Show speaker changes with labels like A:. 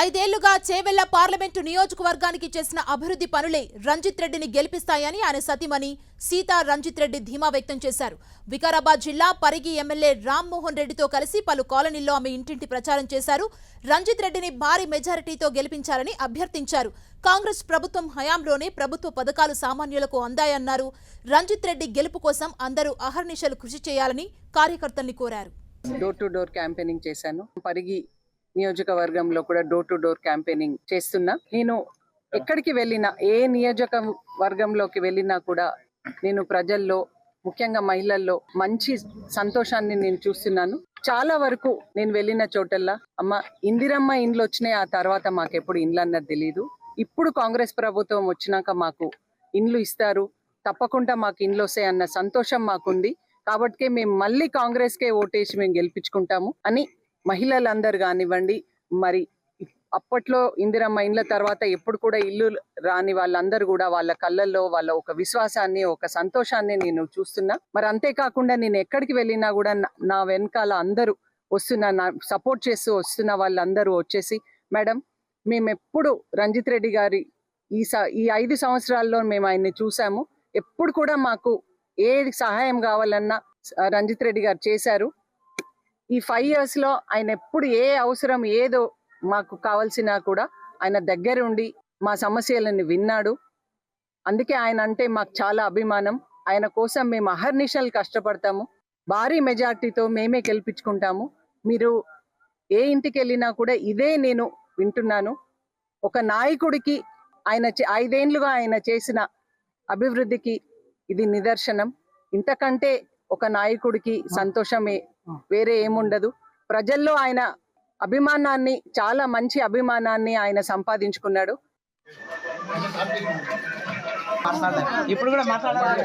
A: ఐదేళ్ళుగా Chevella parliament నియోజకవర్గానికి చేసిన అభివృద్ధి పనులే రంజిత్ రెడ్డిని గెలిపిస్తాయని ఆయన సతీమణి సీతా రంజిత్ రెడ్డి ధీమా వ్యక్తం చేశారు. వికారాబాద్ జిల్లా పరిగి ఎమ్మెల్యే రామ్మోహన్ రెడ్డితో కలిసి పలు కాలనీల్లో ఆమె ఇంటింటి ప్రచారం చేశారు. రంజిత్ రెడ్డిని భారీ మెజారిటీతో గెలిపించాలని అభ్యర్థించారు. కాంగ్రెస్ ప్రభుత్వం హయాంలోనే ప్రభుత్వ పథకాలు సామాన్యులకు అందాయన్నారు. రంజిత్ రెడ్డి గెలుపు కోసం అందరూ అహర్నిశలు కృషి చేయాలని కార్యకర్తల్ని కోరారు.
B: డోర్ టు డోర్ క్యాంపెయినింగ్ చేశాను. పరిగి నియోజకవర్గంలో కూడా డోర్ టు డోర్ క్యాంపెయినింగ్ చేస్తున్నా. నేను ఎక్కడికి వెళ్ళినా ఏ నియోజక వర్గంలోకి వెళ్ళినా కూడా నేను ప్రజల్లో ముఖ్యంగా మహిళల్లో మంచి సంతోషాన్ని నేను చూస్తున్నాను. చాలా వరకు నేను వెళ్ళిన చోటల్లా అమ్మ ఇందిరమ్మ ఇండ్లు వచ్చినాయి ఆ తర్వాత మాకు ఎప్పుడు ఇండ్లు అన్నది తెలియదు ఇప్పుడు కాంగ్రెస్ ప్రభుత్వం వచ్చినాక మాకు ఇండ్లు ఇస్తారు తప్పకుండా మాకు ఇండ్లు వస్తాయి అన్న సంతోషం మాకుంది. కాబట్టి మేము మళ్ళీ కాంగ్రెస్ కే ఓటేసి మేము గెలిపించుకుంటాము అని మహిళలందరు కానివ్వండి మరి అప్పట్లో ఇందిరమ్మ ఇండ్ల తర్వాత ఎప్పుడు కూడా ఇల్లు రాని వాళ్ళందరూ కూడా వాళ్ళ కళ్ళల్లో వాళ్ళ ఒక విశ్వాసాన్ని ఒక సంతోషాన్ని నేను చూస్తున్నా. మరి అంతేకాకుండా నేను ఎక్కడికి వెళ్ళినా కూడా నా- వెనకాల అందరూ వస్తున్న నా సపోర్ట్ చేస్తూ వస్తున్న వాళ్ళందరూ వచ్చేసి మేడం మేము ఎప్పుడు రంజిత్ రెడ్డి గారి ఈ స ఈ ఐదు సంవత్సరాల్లో మేము ఆయన్ని చూసాము. ఎప్పుడు కూడా మాకు ఏ సహాయం కావాలన్నా రంజిత్ రెడ్డి గారు చేశారు. ఈ ఫైవ్ ఇయర్స్లో ఆయన ఎప్పుడు ఏ అవసరం ఏదో మాకు కావాల్సినా కూడా ఆయన దగ్గరుండి మా సమస్యలను విన్నాడు. అందుకే ఆయన అంటే మాకు చాలా అభిమానం. ఆయన కోసం మేము అహర్నిశలు కష్టపడతాము. భారీ మెజార్టీతో మేమే గెలిపించుకుంటాము. మీరు ఏ ఇంటికి వెళ్ళినా కూడా ఇదే నేను వింటున్నాను. ఒక నాయకుడికి ఆయన చే- ఐదేండ్లుగా ఆయన చేసిన అభివృద్ధికి ఇది నిదర్శనం. ఇంతకంటే ఒక నాయకుడికి సంతోషమే వేరే ఏముండదు. ప్రజల్లో ఆయన అభిమానాన్ని చాలా మంచి అభిమానాన్ని ఆయన సంపాదించుకున్నాడు.
C: ఇప్పుడు కూడా మాట్లాడాలి.